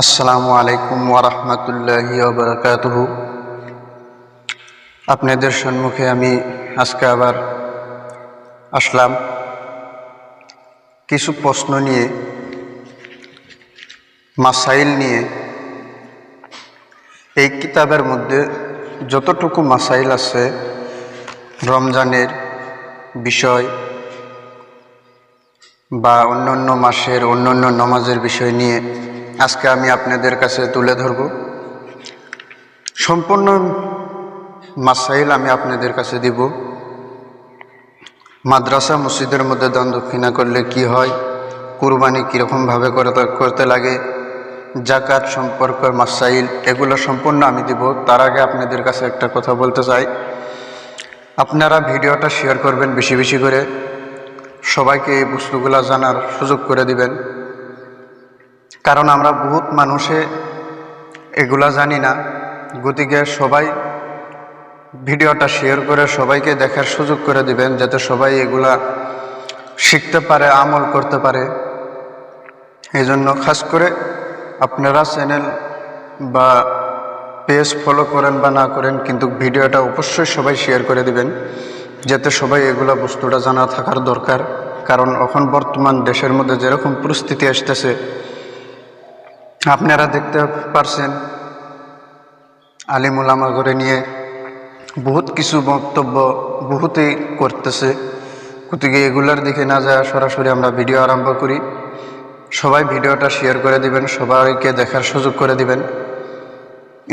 আসসালামু আলাইকুম ওরহমতুল্লাহি ওবরাকাতুহ আপনাদের সম্মুখে আমি আজকে আবার আসলাম কিছু প্রশ্ন নিয়ে, মাসাইল নিয়ে। এই কিতাবের মধ্যে যতটুকু মাসাইল আছে, রমজানের বিষয় বা অন্যান্য মাসের, অন্যান্য নমাজের বিষয় নিয়ে আজকে আমি আপনাদের কাছে তুলে ধরব। সম্পূর্ণ মাসাইল আমি আপনাদের কাছে দিব। মাদ্রাসা মসজিদের মধ্যে দান দক্ষিণা করলে কি হয়, কুরবানি কীরকমভাবে করতে করতে লাগে জাকাত সম্পর্ক মাসাইল, এগুলো সম্পূর্ণ আমি দিব। তার আগে আপনাদের কাছে একটা কথা বলতে চাই। আপনারা ভিডিওটা শেয়ার করবেন বেশি বেশি করে। সবাইকে এই বস্তুগুলো জানার সুযোগ করে দিবেন। কারণ আমরা বহুত মানুষে এগুলা জানি না। গতিকে সবাই ভিডিওটা শেয়ার করে সবাইকে দেখার সুযোগ করে দিবেন, যাতে সবাই এগুলা শিখতে পারে, আমল করতে পারে। এই জন্য খাস করে আপনারা চ্যানেল বা পেজ ফলো করেন বা না করেন, কিন্তু ভিডিওটা অবশ্যই সবাই শেয়ার করে দিবেন। যাতে সবাই এগুলা বস্তুটা জানা থাকার দরকার। কারণ এখন বর্তমান দেশের মধ্যে যেরকম পরিস্থিতি আসতেছে, আপনারা দেখতে পারছেন, আলিমুল করে নিয়ে বহুত কিছু বক্তব্য বহুতেই করতেছে। গতিকে এগুলার দিকে না যায় সরাসরি আমরা ভিডিও আরম্ভ করি। সবাই ভিডিওটা শেয়ার করে দিবেন, সবাইকে দেখার সুযোগ করে দিবেন।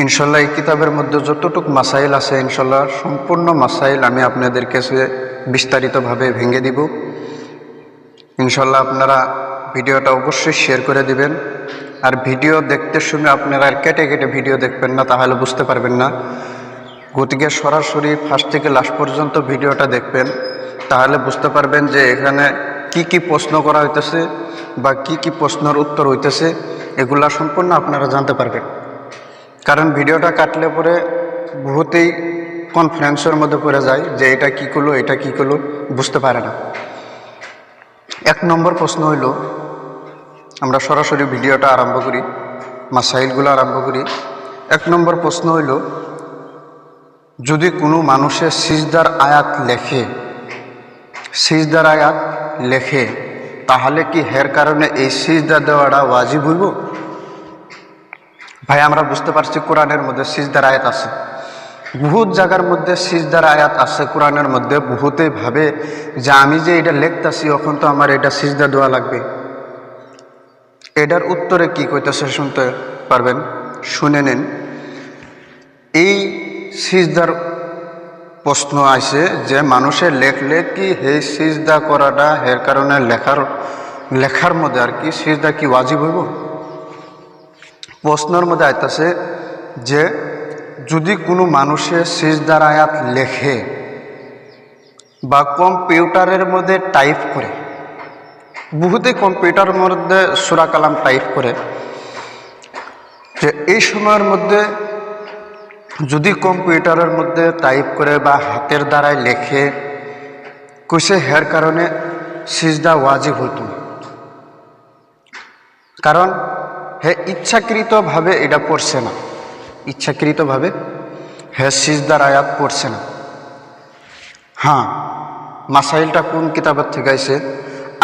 ইনশাল্লাহ এই কিতাবের মধ্যে যতটুক মাসাইল আছে ইনশাল্লাহ সম্পূর্ণ মাসাইল আমি আপনাদের কাছে বিস্তারিতভাবে ভেঙে দিব। ইনশাল্লাহ আপনারা ভিডিওটা অবশ্যই শেয়ার করে দিবেন। আর ভিডিও দেখতে সময় আপনারা আর কেটে কেটে ভিডিও দেখবেন না, তাহলে বুঝতে পারবেন না। গতিকে সরাসরি ফার্স্ট থেকে লাস্ট পর্যন্ত ভিডিওটা দেখবেন, তাহলে বুঝতে পারবেন যে এখানে কি কি প্রশ্ন করা হইতেছে বা কি কি প্রশ্নের উত্তর হইতেছে, এগুলা সম্পূর্ণ আপনারা জানতে পারবেন। কারণ ভিডিওটা কাটলে পরে বহুতেই কনফারেন্সের মধ্যে পড়ে যায় যে এটা কি করল, এটা কি করল, বুঝতে পারে না। এক নম্বর প্রশ্ন হইল, আমরা সরাসরি ভিডিওটা আরম্ভ করি, মাসাইলগুলো আরম্ভ করি। এক নম্বর প্রশ্ন হইল, যদি কোনো মানুষের সিজদার আয়াত লেখে, সিজদার আয়াত লেখে, তাহলে কি হের কারণে এই সিজদা দেওয়াটা ওয়াজিব হইব? ভাই, আমরা বুঝতে পারছি কোরআনের মধ্যে সিজদার আয়াত আছে। বহুত জায়গার মধ্যে সিজদার আয়াত আছে কোরআনের মধ্যে বহুতেই ভাবে যে আমি যে এটা লেখতাছি, এখন তো আমার এটা সিজদা দেওয়া লাগবে। এটার উত্তরে কি কইতেছে শুনতে পারবেন? শুনে নেন। এই সিজদার প্রশ্ন আছে যে মানুষের লেখলে কি হে সিজদা করাটা এর কারণে লেখার লেখার মধ্যে আর কি সিজদা কি ওয়াজিব হইব? প্রশ্নের মধ্যে আইতাছে যে, যদি কোনো মানুষের সিজদার আয়াত লেখে বা কম্পিউটারের মধ্যে টাইপ করে, বহুতে কম্পিউটারের মধ্যে সুরা কালাম টাইপ করে, যে এই সময়ের মধ্যে যদি কম্পিউটারের মধ্যে টাইপ করে বা হাতের দ্বারাই লেখে, কইসে হের কারণে সিজদা ওয়াজিব হইত না। কারণ হে ইচ্ছাকৃতভাবে এটা পড়ছে না। ইচ্ছাকৃতভাবে হে সিজদার আয়াত পড়ছে না। হ্যাঁ মাসাইলটা কোন কিতাবের থেকে আইছে?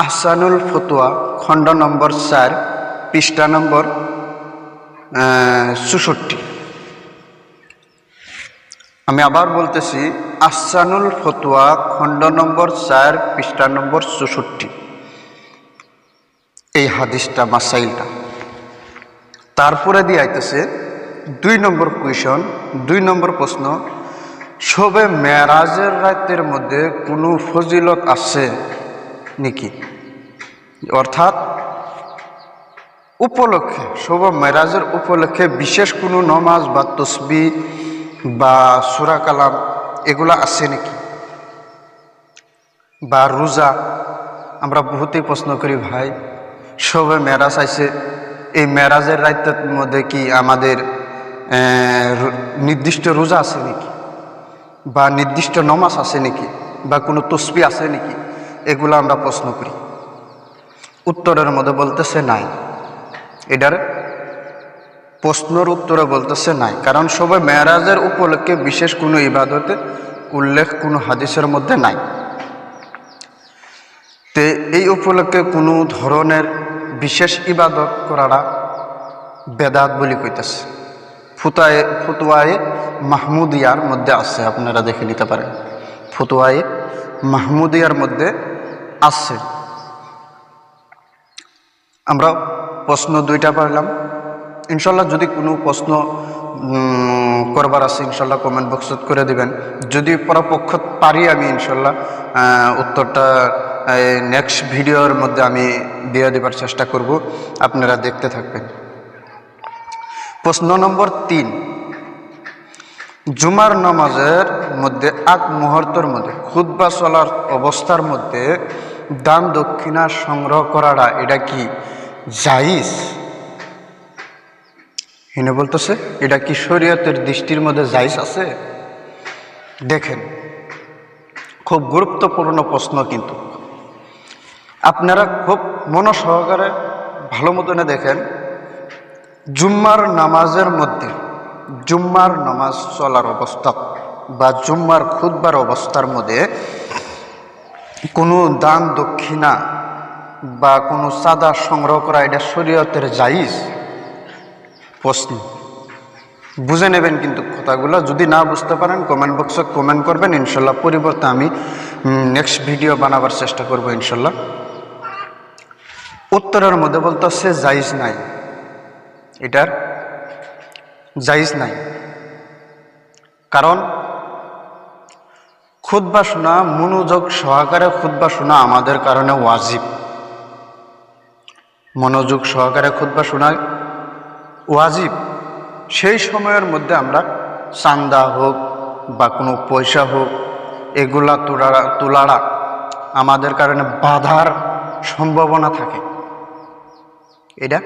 আহসানুল ফতুয়া, খণ্ড নম্বর চার, পৃষ্ঠা নম্বর চৌষট্টি। আমি আবার বলতেছি, আহসানুল ফতুয়া, খণ্ড নম্বর চার, পৃষ্ঠা নম্বর চৌষট্টি। এই হাদিসটা, মাসাইলটা। তারপরে দিয়ে আইতেছে দুই নম্বর কুয়েশন, দুই নম্বর প্রশ্ন সবে মেরাজের রাতের মধ্যে কোনো ফজিলত আছে নাকি? অর্থাৎ উপলক্ষে শোভ মেরাজের উপলক্ষে বিশেষ কোনো নমাজ বা তসবি বা সুরা কালাম এগুলা আছে নাকি? বা রোজা? আমরা বহুতেই প্রশ্ন করি, ভাই শোভে মেরাজ আইছে এই মেরাজের রাতের মধ্যে কি আমাদের নির্দিষ্ট রোজা আছে নাকি? বা নির্দিষ্ট নমাজ আছে নাকি? বা কোনো তসবি আছে নাকি? এগুলো আমরা প্রশ্ন করি। উত্তরের মধ্যে বলতেছে নাই। এটার প্রশ্নর উত্তরে বলতেছে নাই। কারণ সবাই মেয়ারাজের উপলক্ষে বিশেষ কোনো ইবাদতে উল্লেখ কোনো হাদিসের মধ্যে নাই। তে এই উপলক্ষে কোনো ধরনের বিশেষ ইবাদত করাটা বেদাত বলি কইতেছে। ফুতায়ে ফুতুয়ায়ে মাহমুদিয়ার মধ্যে আছে, আপনারা দেখে নিতে পারেন। ফুতুয়ায়ে মাহমুদিয়ার মধ্যে আছে। আমরা প্রশ্ন দুইটা পারলাম। ইনশাল্লাহ যদি কোনো প্রশ্ন করবার আছে, ইনশাল্লাহ কমেন্ট বক্সত করে দিবেন। যদি পরপক্ষ পারি আমি, ইনশাল্লাহ উত্তরটা নেক্সট ভিডিওর মধ্যে আমি দিয়ে দেবার চেষ্টা করব। আপনারা দেখতে থাকবেন। প্রশ্ন নম্বর তিন। জুমার নামাজের মধ্যে, আগ মুহূর্তের মধ্যে খুদ্া চলার অবস্থার মধ্যে দান দক্ষিণা সংগ্রহ করাটা, এটা কি জাইজ হিনে বলতেছে, এটা কি শরীয়তের দৃষ্টির মধ্যে জাইজ আছে? দেখেন, খুব গুরুত্বপূর্ণ প্রশ্ন কিন্তু। আপনারা খুব মনসহকারে ভালো মতনে দেখেন, জুম্মার নামাজের মধ্যে, জুম্মার নামাজ চলার অবস্থা বা জুম্মার খুদবার অবস্থার মধ্যে কোনো দান দক্ষিণা বা কোনো চাঁদা সংগ্রহ করা এটা শরীয়তের জাইজ প্রশ্ন। বুঝে নেবেন কিন্তু কথাগুলো। যদি না বুঝতে পারেন কমেন্ট বক্সে কমেন্ট করবেন, ইনশাল্লাহ পরিবর্তে আমি নেক্সট ভিডিও বানাবার চেষ্টা করব ইনশাল্লাহ। উত্তরের মধ্যে বলতেছে জাইজ নাই। এটার জাইজ নাই। কারণ খুদ্া শোনা, মনোযোগ সহকারে খুদ্া শোনা আমাদের কারণে ওয়াজিব। মনোযোগ সহকারে খুদ্া শোনা ওয়াজিব। সেই সময়ের মধ্যে আমরা চান্দা হোক বা কোনো পয়সা হোক, এগুলা তোলারা তোলারা আমাদের কারণে বাধার সম্ভাবনা থাকে। এটা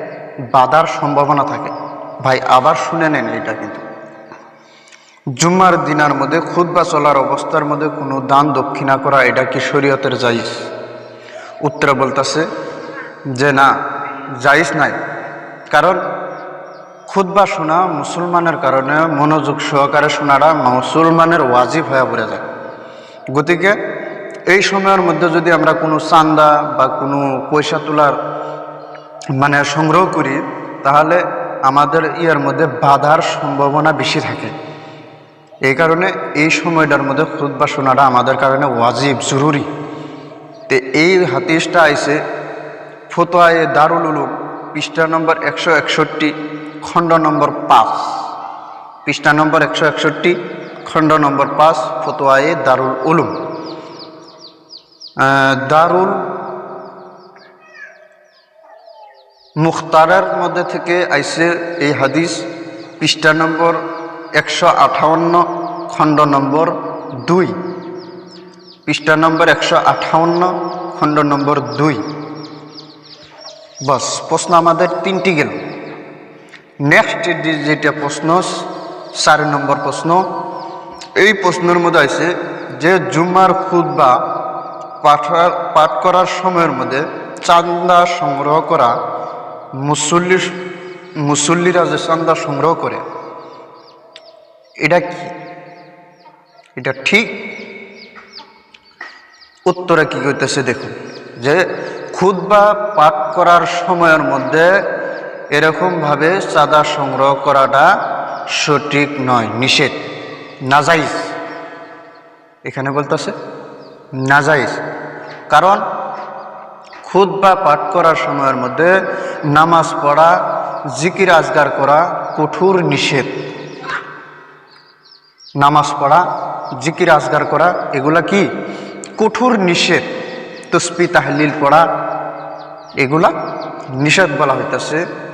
বাধার সম্ভাবনা থাকে। ভাই, আবার শুনে নেন এটা কিন্তু। জুম্মার দিনার মধ্যে খুদ্া চলার অবস্থার মধ্যে কোনো দান দক্ষিণা করা, এটা কি শরীয়তের জাইজ উত্তরে বলতেছে যে না জাইজ নাই। কারণ খুদ্া শোনা মুসলমানের কারণে মনোযোগ সহকারে শোনাটা মুসলমানের ওয়াজিব হয়ে পড়ে যায়। গতিকে এই সময়ের মধ্যে যদি আমরা কোনো চান্দা বা কোনো পয়সা তোলার মানে সংগ্রহ করি, তাহলে আমাদের ইয়ার মধ্যে বাধার সম্ভাবনা বেশি থাকে। এই কারণে এই সময়টার মধ্যে খুদ্া শোনাটা আমাদের কারণে ওয়াজিব, জরুরি। তো এই হাতিসটা আইসে ফতোয়ায়ে দারুল উলুম, পৃষ্ঠা নম্বর একশো একষট্টি। খণ্ড নম্বর পাঁচ। পৃষ্ঠা নম্বর একশো একষট্টি, খণ্ড নম্বর পাঁচ, ফতোয়ায়ে দারুল উলুম। দারুল মুখতারের মধ্যে থেকে আইসে এই হাদিস, পৃষ্ঠা নম্বর একশো আঠাউন্ন, খণ্ড নম্বর দুই। পৃষ্ঠা নম্বর একশো আঠাউন্ন, খণ্ড নম্বর দুই। বস, প্রশ্ন আমাদের তিনটি গেল। নেক্সট যেটা প্রশ্ন, চার নম্বর প্রশ্ন, এই প্রশ্নের মধ্যে আছে যে জুম্মার খুদ্া পাঠার পাঠ করার সময়ের মধ্যে চান্দা সংগ্রহ করা মুসল্লি মুসল্লিরা যে চান্দা সংগ্রহ করে, এটা কি? এটা ঠিক? উত্তরে কি করতেছে দেখুন, যে খুদ্া পাঠ করার সময়ের মধ্যে এরকমভাবে চাঁদা সংগ্রহ করাটা সঠিক নয়, নিষেধ। নাজাইজ। এখানে বলতেছে, নাজাইজ। কারণ খুদ বা পাঠ করার সময়ের মধ্যে নামাজ পড়া, জিকির আজগার করা কঠোর নিষেধ। নামাজ পড়া, জিকির আজগার করা, এগুলা কি? কঠোর নিষেধ। তসপি তাহলিল পড়া, এগুলা নিষেধ বলা হইতেছে।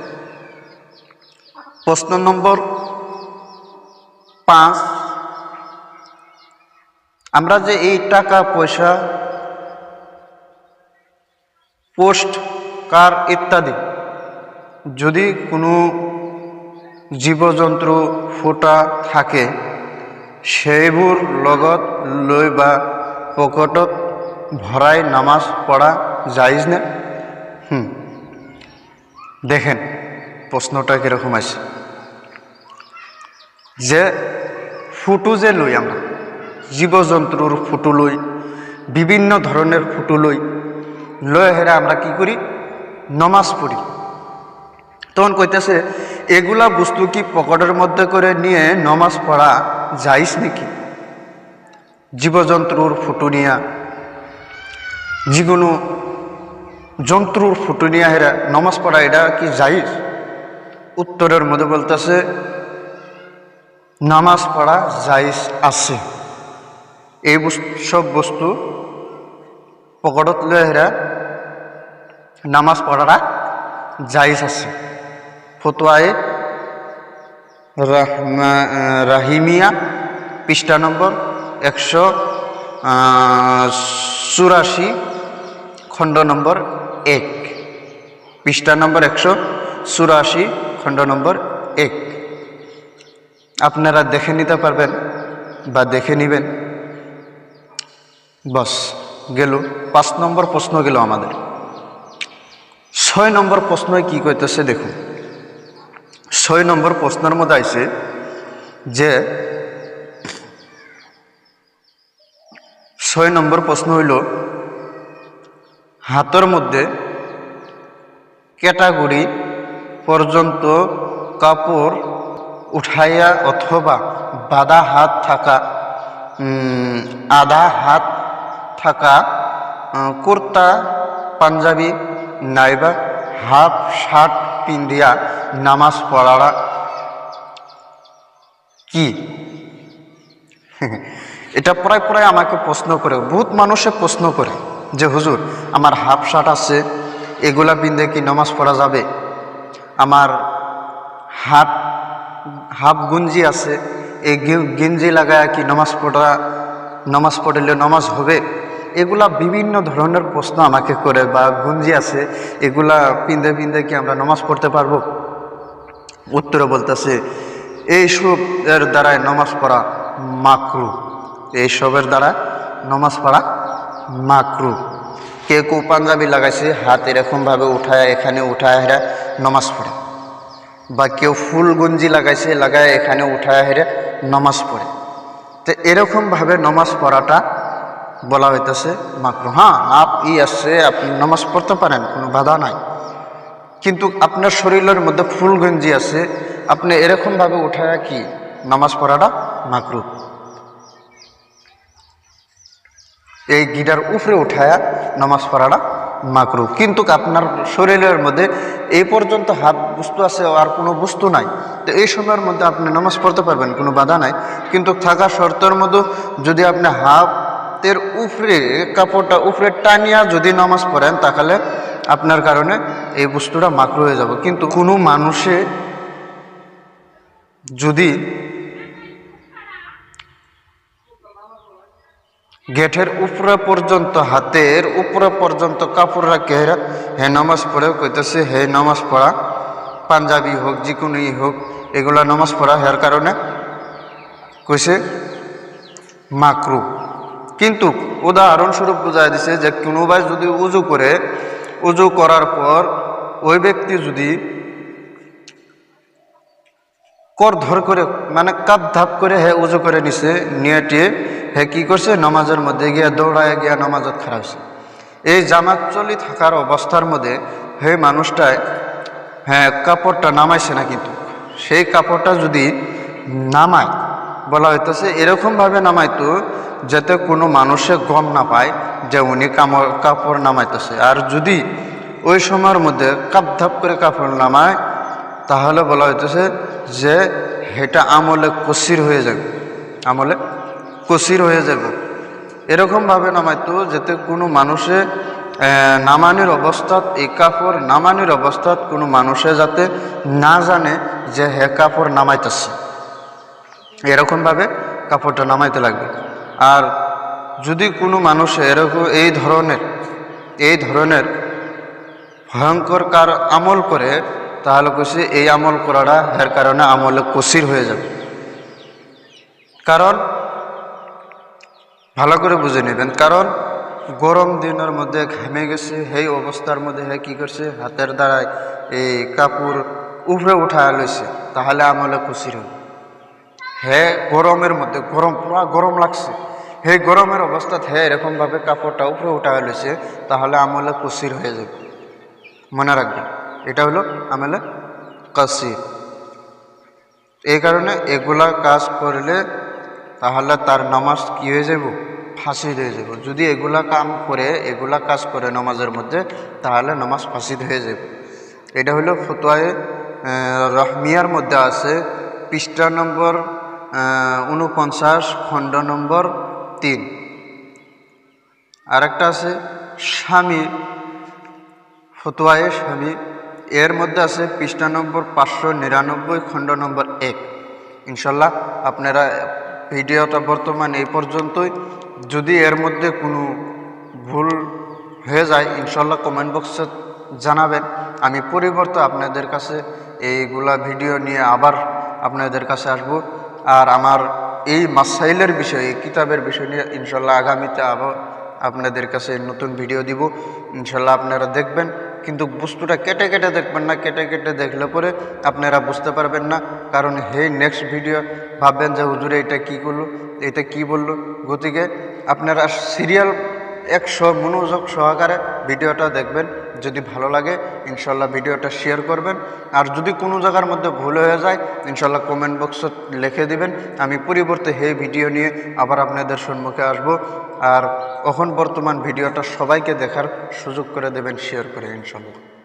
প্রশ্ন নম্বর পাঁচ। আমরা যে এই টাকা পয়সা, পোস্ট, কার ইত্যাদি, যদি কোনো জীবজন্তু, ফোটা থাকে, সেইবোৰ লগত লৈ বা পকেটত ভৰাই নামাজ পড়া জায়জ না? হুম। দেখেন প্রশ্নটা কীরকম আছে। যে ফুটু যে লই আমরা জীবজন্তুর ফুটু লই, বিভিন্ন ধরনের ফুটু লই লয়ে হেরা আমরা কি করি? নমাজ পড়ি তখন কইতেছে, এগুলা বস্তু কি পকেটের মধ্যে করে নিয়ে নমাজ পড়া যাইস নাকি? জীবজন্তুর ফুটু নিয়া। যিকোনো জন্তুর ফুটু নিয়া হেরা নমাজ পড়া এটা কি যাইস উত্তরের মধ্যে বলতেছে নামাজ পড়া জাইজ আছে। এই সব বস্তু পকেটত লৈ হেরা নামাজ পড়াটা জাইজ আছে। ফতোয়ায়ে রাহমা- রাহিমিয়া পৃষ্ঠা নম্বর একশো চুরাশি খণ্ড নম্বর এক। পৃষ্ঠা নম্বর একশো চুরাশি খণ্ড নম্বর এক। আপনারা দেখে নিতে পারবেন বা দেখে নেবেন। বস, গেল, পাঁচ নম্বর প্রশ্ন গেল আমাদের। ছয় নম্বর প্রশ্নয় কি কইতেছে দেখুন। ছয় নম্বর প্রশ্নের মধ্যে আইছে যে, ছয় নম্বর প্রশ্ন হইল, হাতের মধ্যে ক্যাটাগরি পর্যন্ত কাপড় উঠাইয়া অথবা বাদা হাত থাকা আধা হাত থাকা কুর্তা, পাঞ্জাবি, নাইবা হাফ শার্ট পিন্ধিয়া নামাজ পড়ারা কি? এটা প্রায় প্রায় আমাকে প্রশ্ন করে, বহুত মানুষে প্রশ্ন করে যে, হুজুর, আমার হাফ শার্ট আছে, এগুলা পিন্ধে কি নামাজ পড়া যাবে? আমার হাফ হাফ গুঞ্জি আছে, এই গেঞ্জি লাগায় কি নামাজ পড়া, নামাজ পড়লে নামাজ হবে? এগুলা বিভিন্ন ধরনের প্রশ্ন আমাকে করে বা গুঞ্জি আছে, এগুলা পিন্ধে পিন্ধে কি আমরা নামাজ পড়তে পারব? উত্তরে বলতেছে, এইসব এর দ্বারাই নামাজ পড়া মাকরু, এইসবের দ্বারা নামাজ পড়া মাকরু। কে কেউ পাঞ্জাবি লাগাইছে হাত এরকমভাবে উঠায়, এখানে উঠায় হেরা নামাজ পড়ে। বা কেউ ফুল গঞ্জি লাগাইছে, লাগায় এখানে উঠায় হেরে নামাজ পড়ে। তো এরকমভাবে নামাজ পড়াটা বলা হইতেছে মাকরু। হ্যাঁ আপ ই আসছে, আপনি নামাজ পড়তে পারেন, কোনো বাধা নাই। কিন্তু আপনার শরীরের মধ্যে ফুল গঞ্জি আছে, আপনি এরকমভাবে উঠায় কি নামাজ পড়াটা মাকরু? এই গিটার উপরে উঠায়া নামাজ পড়াটা মাকরু। কিন্তু আপনার শরীরের মধ্যে এই পর্যন্ত হাত বস্তু আছে, আর কোনো বস্তু নাই। তো এই সময়ের মধ্যে আপনি নামাজ পড়তে পারবেন, কোনো বাধা নাই। কিন্তু থাকা শর্তের মধ্যে যদি আপনি হাতের উপরে, কাপড়টা উপরে টানিয়া যদি নামাজ পড়েন, তাহলে আপনার কারণে এই বস্তুটা মাকরু হয়ে যাব। কিন্তু কোনো মানুষে যদি গেটের উপরে পর্যন্ত, হাতের উপরে পর্যন্ত কাপড় রাখে হে নামাজ পড়ে কইতেছে, হে নামাজ পড়া, পাঞ্জাবি হোক যে কোনোই হোক, এগুলা নামাজ পড়া হের কারণে। কইছে, মাকরু। কিন্তু উদাহরণস্বরূপ বোঝায় দিছে যে কোনোবাই যদি উজু করে, উজু করার পর ওই ব্যক্তি যদি কর ধর করে মানে কাপ ধাপ করে হে উজু করে নিছে, নিয়ে টিয়ে হে কি করছে? নামাজের মধ্যে গিয়া দৌড়ায় গিয়া নামাজত খারাপ হয়েছে এই জামাত চলি থাকার অবস্থার মধ্যে হে মানুষটায় হ্যাঁ কাপড়টা নামাইছে না কিন্তু। সেই কাপড়টা যদি নামায়, বলা হইতেছে এরকমভাবে নামাইতো যাতে কোনো মানুষে গম না পায় যে উনি কামড় কাপড় নামাইতেছে। আর যদি ওই সময়ের মধ্যে কাপ ধাপ করে কাপড় নামায়, তাহলে বলা হইতেছে যে এটা আমলে কসির হয়ে যাবে। আমলে কসির হয়ে যাবে। এরকমভাবে নামাইতো যাতে কোনো মানুষে নামানির অবস্থাত এই কাপড় নামানির অবস্থাত কোনো মানুষে যাতে না জানে যে হে কাপড় নামাইতেছে। এরকমভাবে কাপড়টা নামাইতে লাগবে। আর যদি কোনো মানুষ এরকম এই ধরনের এই ধরনের ভয়ঙ্কর কার আমল করে, তাহলে কইছে এই আমল করাটা, এর কারণে আমলে কসির হয়ে যাবে। কারণ ভালো করে বুঝে নেবেন। কারণ গরম দিনের মধ্যে ঘেমে গেছে, সেই অবস্থার মধ্যে হে কি করছে? হাতের দ্বারায় এই কাপড় উপরে উঠা লইছে, তাহলে আমলে খুশির হবে হে গরমের মধ্যে, গরম, পুরা গরম লাগছে। হে গরমের অবস্থাত হে এরকমভাবে কাপড়টা উপরে উঠা লইছে, তাহলে আমলে কুসির হয়ে যাবে মনে রাখবেন, এটা হলো আমলে কাসির এই কারণে এগুলা কাজ করলে তাহলে তার নামাজ কি হয়ে যাব? ফাঁসিদ হয়ে যাব। যদি এগুলা কাম করে, এগুলা কাজ করে নামাজের মধ্যে, তাহলে নামাজ ফাঁসিদ হয়ে যাব। এটা হলো ফতোয়ায় রহমিয়ার মধ্যে আছে, পৃষ্ঠা নম্বর উনপঞ্চাশ খণ্ড নম্বর তিন। আরেকটা আছে, স্বামী, ফতোয়ায়ে স্বামী। এর মধ্যে আছে, পৃষ্ঠা নম্বর পাঁচশো নিরানব্বই, খণ্ড নম্বর এক। ইনশাল্লাহ আপনারা ভিডিওটা বর্তমান এই পর্যন্তই। যদি এর মধ্যে কোনো ভুল হয়ে যায় ইনশাল্লাহ কমেন্ট বক্সে জানাবেন। আমি পরিবর্তে আপনাদের কাছে এইগুলা ভিডিও নিয়ে আবার আপনাদের কাছে আসব। আর আমার এই মাসাইলের বিষয়ে কিতাবের বিষয় নিয়ে ইনশাল্লাহ আগামীতে আবার আপনাদের কাছে নতুন ভিডিও দিব। ইনশাল্লাহ আপনারা দেখবেন। কিন্তু বস্তুটা কেটে কেটে দেখবেন না, কেটে কেটে দেখলে পরে আপনারা বুঝতে পারবেন না। কারণ হেই নেক্সট ভিডিও ভাববেন যে হুজুরে এটা কি করল, এটা কি বলল? গতিকে আপনারা সিরিয়াল একশো মনোযোগ সহকারে ভিডিওটা দেখবেন। যদি ভালো লাগে, ইনশাল্লাহ ভিডিওটা শেয়ার করবেন। আর যদি কোনো জায়গার মধ্যে ভুল হয়ে যায়, ইনশাল্লাহ কমেন্ট বক্সে লিখে দিবেন। আমি পরিবর্তে হে ভিডিও নিয়ে আবার আপনাদের সম্মুখে আসব। আর এখন বর্তমান ভিডিওটা সবাইকে দেখার সুযোগ করে দেবেন শেয়ার করে, ইনশাল্লাহ।